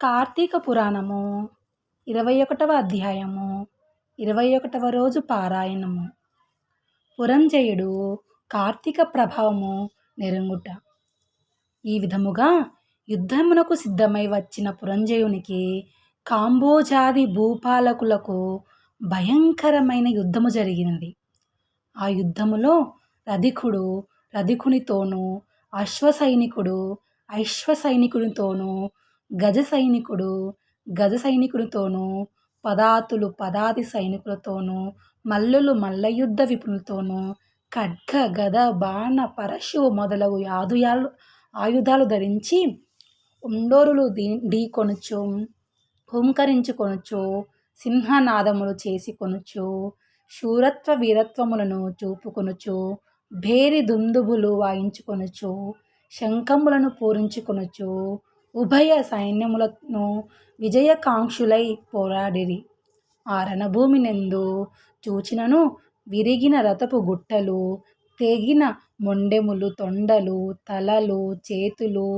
కార్తీక పురాణము ఇరవై ఒకటవ అధ్యాయము ఇరవై ఒకటవ రోజు పారాయణము. పురంజయుడు కార్తీక ప్రభావము నెరంగుట. ఈ విధముగా యుద్ధమునకు సిద్ధమై వచ్చిన పురంజయునికి కాంబోజాది భూపాలకులకు భయంకరమైన యుద్ధము జరిగినది. ఆ యుద్ధములో రధికుడు రధికునితోనూ అశ్వసైనికుడు అశ్వసైనికునితోనూ గజ సైనికుడు గజ సైనికునితోనూ పదాతులు పదాతి సైనికులతోనూ మల్లులు మల్లయుద్ధ విపులతోనూ ఖడ్గ గద బాణ పరశు మొదలగు ఆదుయాలు ఆయుధాలు ధరించి ఉండోరులు దీ ఢీకొనుచు హుంకరించుకొనుచు సింహనాదములు చేసి కొనుచు శూరత్వ వీరత్వములను చూపుకొనుచు భేరి దుందుబులు వాయించుకొనుచు శంఖములను పూరించుకొనుచు ఉభయ సైన్యములను విజయకాంక్షులై పోరాడిరి. ఆ రణభూమినందు చూచినను విరిగిన రథపు గుట్టలు తెగిన మొండెములు తొండలు తలలు చేతులు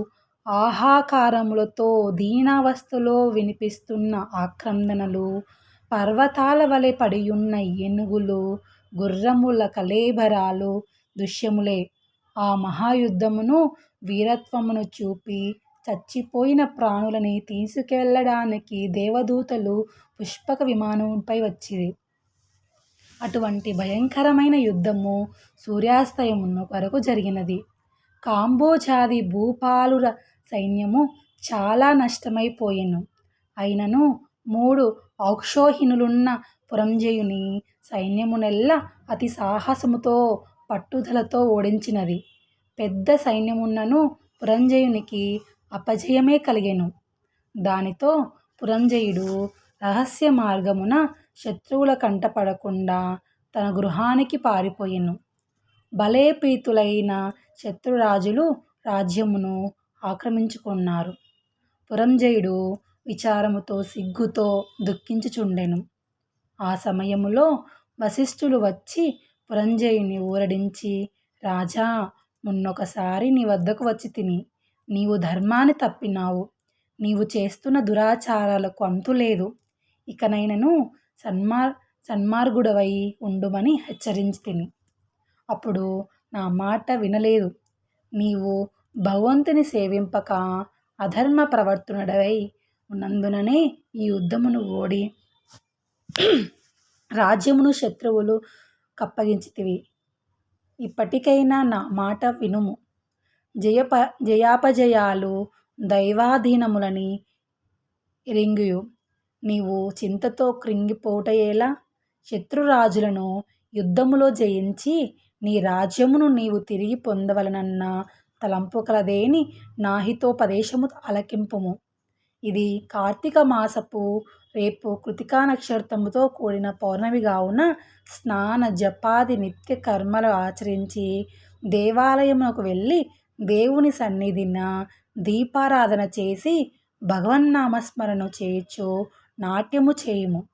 ఆహాకారములతో దీనావస్థలో వినిపిస్తున్న ఆక్రందనలు పర్వతాల వలె పడియున్న ఏనుగులు గుర్రముల కలేబరాలు దృశ్యములే. ఆ మహాయుద్ధమును వీరత్వమును చూపి చచ్చిపోయిన ప్రాణులని తీసుకెళ్ళడానికి దేవదూతలు పుష్పక విమానంపై వచ్చిరి. అటువంటి భయంకరమైన యుద్ధము సూర్యాస్తయమున్న వరకు జరిగినది. కాంబోజాది భూపాలుర సైన్యము చాలా నష్టమైపోయెను. అయినను మూడు ఔక్షోహినులున్న పురంజయుని సైన్యమునెల్ల అతి సాహసముతో పట్టుదలతో ఓడించినది. పెద్ద సైన్యమున్నను పురంజయునికి అపజయమే కలిగెను. దానితో పురంజయుడు రహస్య మార్గమున శత్రువుల కంటపడకుండా తన గృహానికి పారిపోయెను. బలేపీతులైన శత్రురాజులు రాజ్యమును ఆక్రమించుకున్నారు. పురంజయుడు విచారముతో సిగ్గుతో దుఃఖించుచుండెను. ఆ సమయములో వశిష్ఠులు వచ్చి పురంజయుని ఊరడించి రాజా మున్నొకసారి నీ వద్దకు వచ్చి తిని నీవు ధర్మాన్ని తప్పినావు. నీవు చేస్తున్న దురాచారాలకు అంతులేదు ఇకనైనను సన్మార్ సన్మార్గుడవై ఉండుమని హెచ్చరించి తిని అప్పుడు నా మాట వినలేదు. నీవు భగవంతుని సేవింపక అధర్మ ప్రవర్తనుడవై ఉన్నందుననే ఈ యుద్ధమును ఓడి రాజ్యమును శత్రువులు కప్పగించితివి. ఇప్పటికైనా నా మాట వినుము. జయప జయాపజయాలు దైవాధీనములని రింగియు. నీవు చింతతో కృంగిపోవుటయేలా శత్రురాజులను యుద్ధములో జయించి నీ రాజ్యమును నీవు తిరిగి పొందవలనన్న తలంపు కలదేని నాహితోపదేశము అలకింపుము. ఇది కార్తీక మాసపు రేపు కృతికా నక్షత్రముతో కూడిన పౌర్ణమి కావున స్నాన జపాది నిత్య కర్మలు ఆచరించి దేవాలయమునకు వెళ్ళి దేవుని సన్నిధిన దీపారాధన చేసి భగవన్నామస్మరణ చేయొచ్చు నాట్యము చేయుము.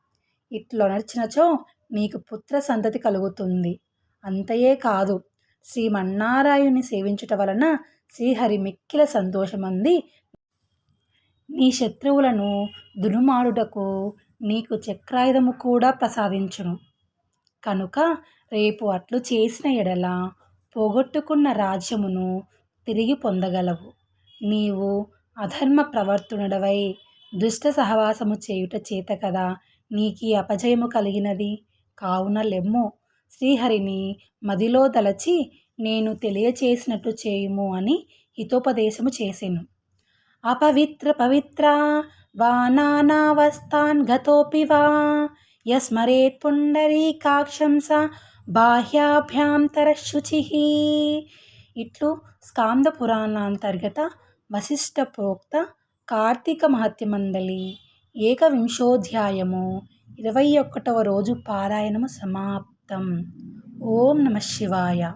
ఇట్లొనర్చినచో నీకు పుత్ర సంతతి కలుగుతుంది. అంతయే కాదు శ్రీమన్నారాయుని సేవించుట వలన శ్రీహరి మిక్కిల సంతోషమంది. నీ శత్రువులను దునుమాడుటకు నీకు చక్రాయుధము కూడా ప్రసాదించును. కనుక రేపు అట్లు చేసిన ఎడల పోగొట్టుకున్న రాజ్యమును తిరిగి పొందగలవు. నీవు అధర్మ ప్రవర్తనుడవై దుష్ట సహవాసము చేయుట చేత కదా నీకీ అపజయము కలిగినది. కావున లెమ్ము శ్రీహరిని మదిలో దలచి నేను తెలియచేసినట్టు చేయుము అని హితోపదేశము చేసెను. అపవిత్ర పవిత్ర వా నానావస్థాన్ గతోపి వా యస్మరేత్ పుండరీకాక్షం స బాహ్యాభ్యాంతరశుచి ఇట్లు స్కాంద పురాణాంతర్గత వశిష్ట ప్రోక్త కార్తీక మహత్యమందలి ఏకవింశోధ్యాయము ఇరవై ఒకటవ రోజు పారాయణము సమాప్తం. ఓం నమ శివాయ.